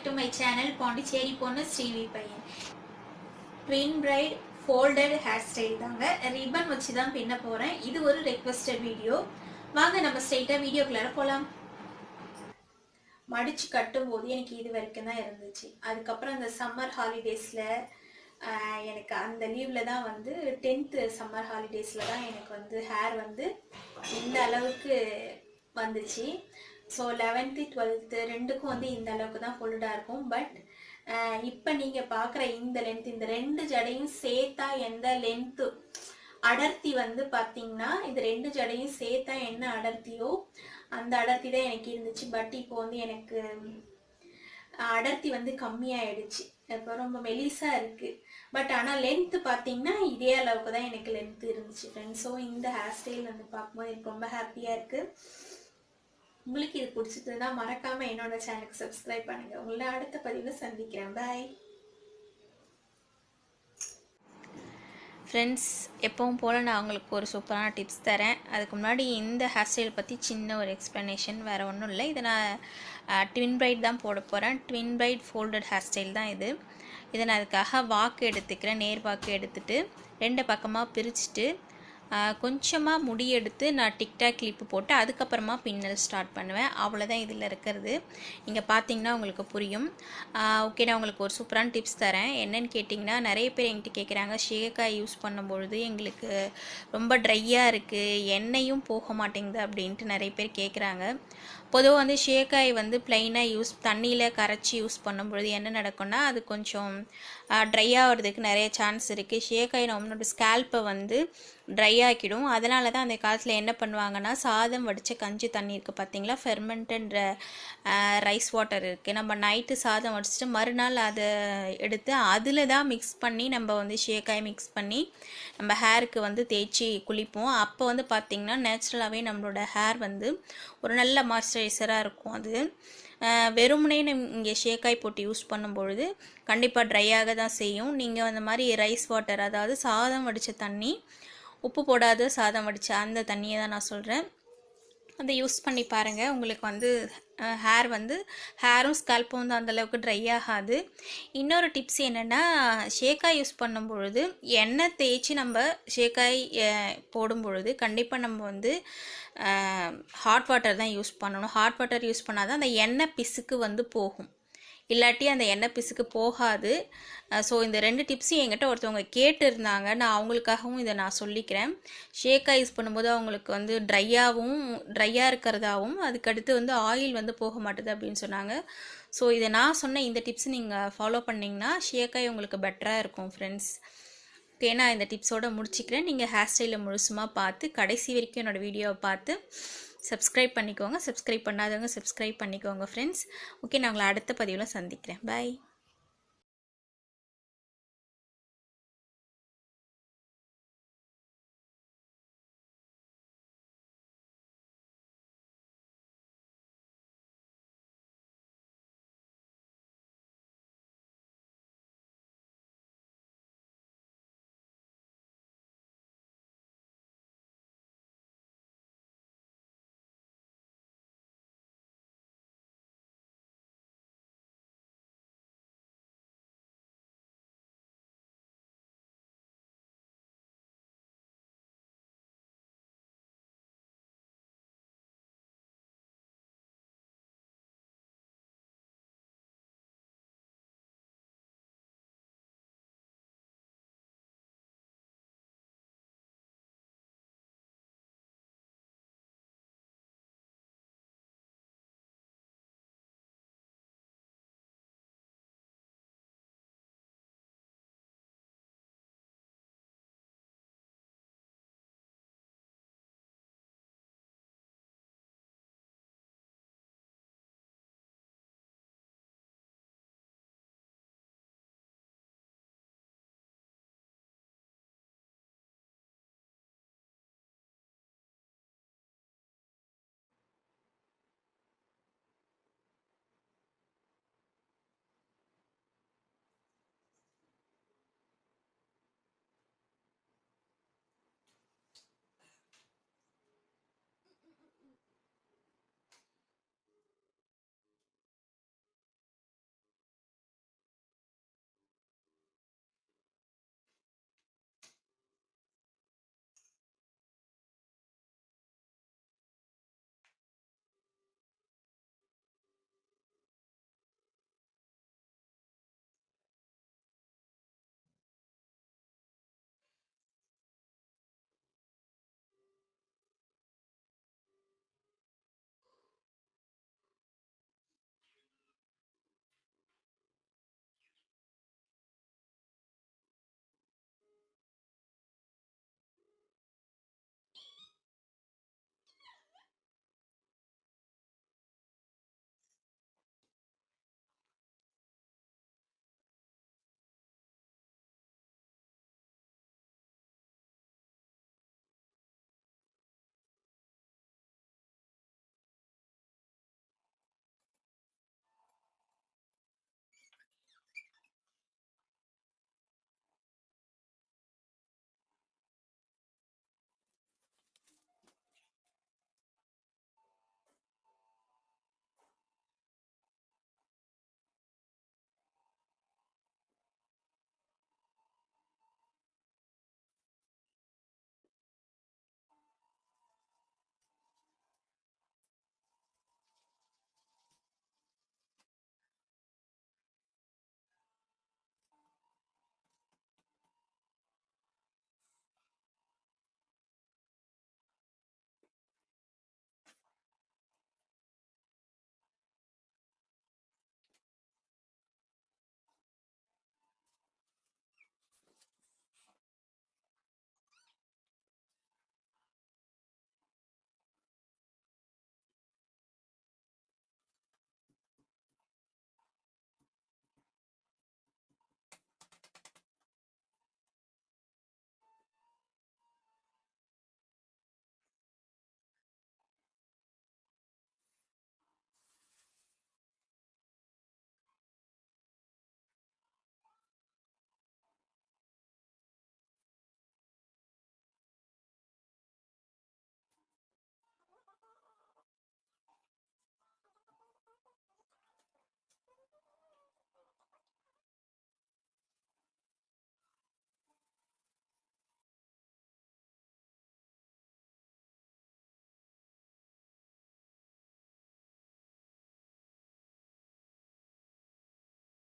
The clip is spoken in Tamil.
Back to my channel Pondicherry பொண்ணு ஸ்ரீவி பையன் twin braid folded hair style தாங்க. ரிப்பன் வச்சு தான் பின்ன போகிறேன் இது ஒரு ரெக்வஸ்டட் வீடியோ வாங்க நம்ம ஸ்ட்ரைட்டாக வீடியோக்குள்ளார போகலாம் மடிச்சு கட்டும்போது எனக்கு இது வரைக்கும் தான் இருந்துச்சு. அதுக்கப்புறம் அந்த சம்மர் ஹாலிடேஸில் எனக்கு அந்த லீவில் தான் வந்து டென்த்து சம்மர் ஹாலிடேஸில் தான் எனக்கு வந்து ஹேர் வந்து இந்த அளவுக்கு வந்துச்சு. ஸோ லெவன்த்து டுவெல்த்து ரெண்டுக்கும் வந்து இந்த அளவுக்கு தான் ஃபுல்டாக இருக்கும். பட் இப்போ நீங்கள் பார்க்குற இந்த லென்த் இந்த ரெண்டு ஜடையும் சேர்த்தா எந்த லென்த்து அடர்த்தி வந்து பார்த்தீங்கன்னா இந்த ரெண்டு ஜடையும் சேர்த்தா என்ன அடர்த்தியோ அந்த அடர்த்தி தான் எனக்கு இருந்துச்சு. பட் இப்போ வந்து எனக்கு அடர்த்தி வந்து கம்மியாயிடுச்சு. இப்போ ரொம்ப மெலிசாக இருக்குது பட் ஆனால் லென்த்து பார்த்தீங்கன்னா இதே அளவுக்கு தான் எனக்கு லென்த்து இருந்துச்சு ஃப்ரெண்ட்ஸ் ஸோ இந்த ஹேர் ஸ்டைல் வந்து பார்க்கும்போது எனக்கு ரொம்ப ஹாப்பியாக இருக்குது உங்களுக்கு இது பிடிச்சிருந்தா மறக்காமல் என்னோட சேனலுக்கு சப்ஸ்கிரைப் பண்ணுங்கள் உங்களை அடுத்த பதிவில் சந்திக்கிறேன். பாய் ஃப்ரெண்ட்ஸ் எப்பவும் போல் நான் அவங்களுக்கு ஒரு சூப்பரான டிப்ஸ் தரேன். அதுக்கு முன்னாடி இந்த ஹேர் ஸ்டைல் பற்றி சின்ன ஒரு எக்ஸ்ப்ளனேஷன் வேறு ஒன்றும் இல்லை. இதை நான் ட்வின் பிரைட் தான் போட போகிறேன் twin braid folded hair style தான் இது. இதை நான் அதுக்காக வாக்கு எடுத்துக்கிறேன். நேர் வாக்கு எடுத்துகிட்டு ரெண்டு பக்கமாக பிரிச்சுட்டு கொஞ்சமாக முடி எடுத்து நான் டிக்டாக் கிளிப்பு போட்டு அதுக்கப்புறமா பின்னல் ஸ்டார்ட் பண்ணுவேன். அவ்வளோதான் இதில் இருக்கிறது. நீங்கள் பார்த்தீங்கன்னா உங்களுக்கு புரியும். ஓகே நான் உங்களுக்கு ஒரு சூப்பரான டிப்ஸ் தரேன். என்னன்னு கேட்டிங்கன்னா நிறைய பேர் என்கிட்ட கேட்குறாங்க ஷேக்காய் யூஸ் பண்ணும்பொழுது எங்களுக்கு ரொம்ப ட்ரையாக இருக்குது எண்ணெயும் போக மாட்டேங்குது அப்படின்ட்டு நிறைய பேர் கேட்குறாங்க பொதுவாக வந்து ஷேக்காய் வந்து ப்ளைனாக யூஸ் தண்ணியில் கரைச்சி யூஸ் பண்ணும்பொழுது என்ன நடக்கும்னா அது கொஞ்சம் ட்ரை ஆகிறதுக்கு நிறைய சான்ஸ் இருக்குது ஷேக்காய் நம்மளோட ஸ்கேல்ப்பை வந்து ட்ரை ஆக்கிடும். அதனால தான் அந்த காலத்தில் என்ன பண்ணுவாங்கன்னா சாதம் வடித்த கஞ்சி தண்ணி இருக்குது பார்த்தீங்களா ஃபெர்மெண்டட் ரைஸ் வாட்டர் இருக்குது நம்ம நைட்டு சாதம் வடிச்சிட்டு மறுநாள் அதை எடுத்து அதில் தான் மிக்ஸ் பண்ணி நம்ம வந்து ஷேக்காய் மிக்ஸ் பண்ணி நம்ம ஹேருக்கு வந்து தேய்ச்சி குளிப்போம். அப்போ வந்து பார்த்திங்கன்னா நேச்சுரலாகவே நம்மளோட ஹேர் வந்து ஒரு நல்ல மாய்ஸ்சரைசராக இருக்கும் அது. வெறுமனே இங்கே ஷேக்காய் போட்டு யூஸ் பண்ணும்பொழுது கண்டிப்பாக ட்ரையாக தான் செய்யும். நீங்கள் அந்த மாதிரி ரைஸ் வாட்டர் அதாவது சாதம் வடித்த தண்ணி உப்பு போடாத சாதம் வடித்த அந்த தண்ணியை தான் நான் சொல்கிறேன் அதை யூஸ் பண்ணி பாருங்கள் உங்களுக்கு வந்து ஹேர் வந்து ஹேரும் ஸ்கல்ப்பும் வந்து அந்தளவுக்கு ட்ரை ஆகாது. இன்னொரு டிப்ஸ் என்னென்னா ஷேக்காய் யூஸ் பண்ணும் பொழுது எண்ணெய் தேய்ச்சி நம்ம ஷேக்காய் போடும் பொழுது கண்டிப்பாக நம்ம வந்து ஹாட் வாட்டர் தான் யூஸ் பண்ணணும். ஹாட் வாட்டர் யூஸ் பண்ணால் தான் அந்த எண்ணெய் பிசுக்கு வந்து போகும். இல்லாட்டி அந்த எண்ணெய் பிசுக்கு போகாது. ஸோ இந்த ரெண்டு டிப்ஸும் என்கிட்ட ஒருத்தவங்க கேட்டிருந்தாங்க. நான் அவங்களுக்காகவும் இதை நான் சொல்லிக்கிறேன். ஷேக்காக யூஸ் பண்ணும்போது அவங்களுக்கு வந்து ட்ரையாகவும் ட்ரையாக இருக்கிறதாவும் அதுக்கடுத்து வந்து ஆயில் வந்து போக மாட்டுது அப்படின்னு சொன்னாங்க. ஸோ இதை நான் சொன்ன இந்த டிப்ஸ் நீங்கள் ஃபாலோ பண்ணிங்கன்னா ஷேக்காய் உங்களுக்கு பெட்டராக இருக்கும் ஃப்ரெண்ட்ஸ் ஓகே நான் இந்த டிப்ஸோடு முடிச்சிக்கிறேன். நீங்கள் ஹேர் ஸ்டைலை முழுசுமாக பார்த்து கடைசி வரைக்கும் என்னோடய வீடியோவை பார்த்து சப்ஸ்கிரைப் பண்ணிக்கோங்க. சப்ஸ்கிரைப் பண்ணாதவங்க சப்ஸ்கிரைப் பண்ணிக்கோங்க ஃப்ரெண்ட்ஸ் ஓகே நான் உங்களை அடுத்த பதிவில் சந்திக்கிறேன். பாய்